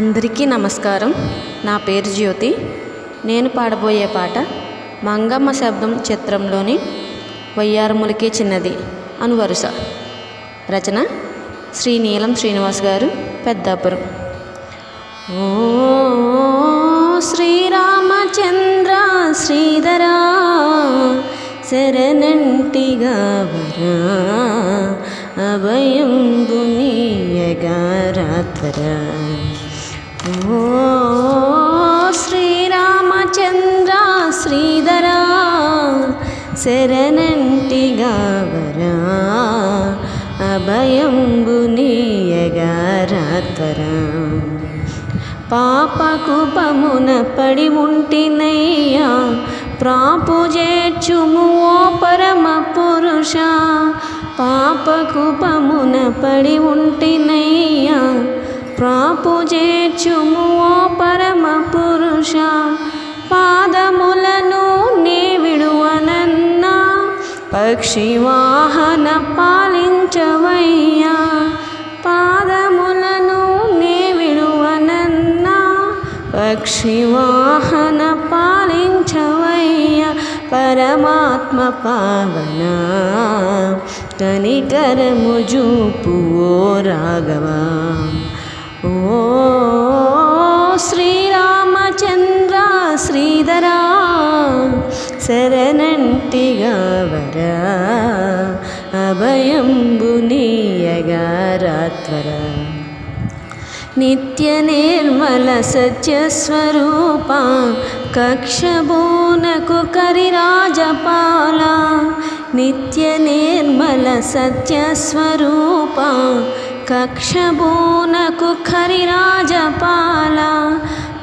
అందరికీ నమస్కారం. నా పేరు జ్యోతి. నేను పాడబోయే పాట మంగమ్మ శబ్దం చిత్రంలోని వయ్యారములకే చిన్నది అను వరుస. రచన శ్రీ నీలం శ్రీనివాస్ గారు పెద్దాపురం. ఓ శ్రీరామచంద్ర శ్రీధరా శరణంటిగా వరా అభయంబు రాత్ర. ఓ శ్రీరామచంద్ర శ్రీధరా శరణంటిగా వరా అభయంబు నీయగారాత్వరా పాపకు పమున పడి ఉంటినయ్యా ప్రాపు చేర్చుము ఓ పరమ పురుష. పాపకుపమున పడి ఉంటినయ్యా ప్రాపు చేర్చుము ఓ పరమ పురుష పాదములను నే విడువనన్నా. పక్షి వాహన పాలించవయ్యా. పాదములను నే విడువనన్నా. పక్షి వాహన పాలించవయ్యా. పరమాత్మ పావన. కనికరము చూపు ఓ రాఘవా. వరా అభయంబు నీయగారాత్వర నిత్య నిర్మల సత్యస్వరూప కక్షబోనకు కరిరాజపాల. నిత్య నిర్మల సత్యస్వరూప కక్షబోనకు ఖరిరాజపాల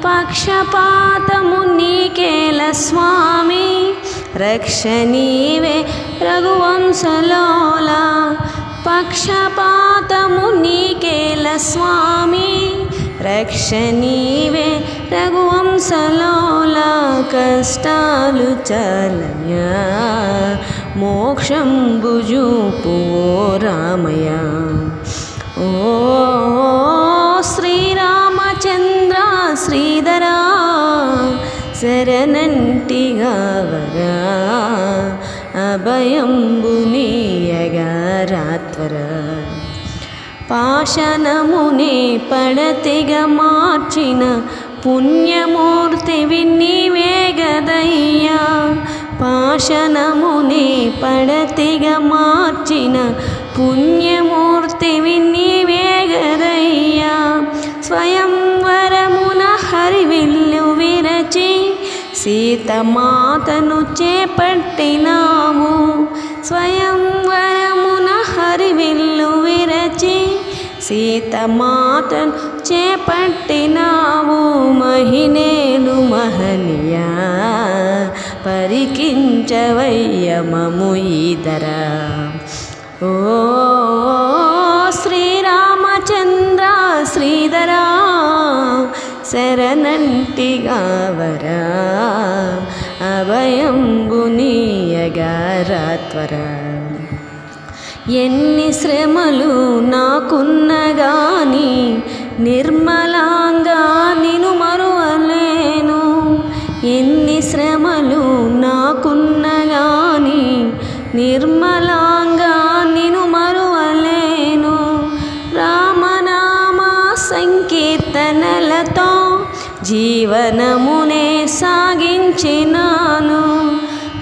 పక్షపాతము నీకేల స్వామి రక్షణీవే రఘువంశలోల పక్షపాతము నీకేల స్వామి. రక్షణీవే రఘువంశలోల కష్టాలు చలయ మోక్షం భుజూపు రామయ ఓ శ్రీరామచంద్ర శ్రీధరా శరణంటిగా వరా అభయంబు నీయగారాత్వర పాశనమునే పడతిగా మార్చిన పుణ్యమూర్తి నీవేగదయ్యా పాశనమునే పడతిగా మార్చిన పుణ్యమూర్తి నీవేగదయ్యా సీతమాతను చేపట్టినాము. స్వయంవరమున హరివిల్లు విరచి సీతమాతను చేపట్టినావు. మహినేలు మహనీయా పరికించవయ్యమము ఈదరా ఓ శ్రీరామచంద్ర శ్రీధరా శరణంటిగా వరా ఎన్ని శ్రమలు నాకున్న గాని నిర్మలాంగా నిను మరువలేను. ఎన్ని శ్రమలు నాకున్న గాని నిర్మలాంగా నిను మరువలేను. రామనామ సంకీర్తనలతో జీవనమునే సాగించినాను.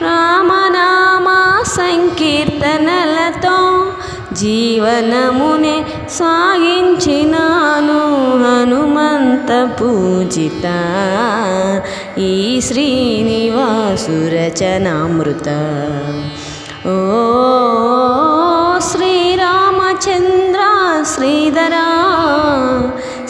రామనామా సంకీర్తనలతో జీవనమునే సాగించినాను. హనుమంత పూజిత ఈ శ్రీనివాసురచనామృత. ఓ శ్రీరామచంద్ర శ్రీధరా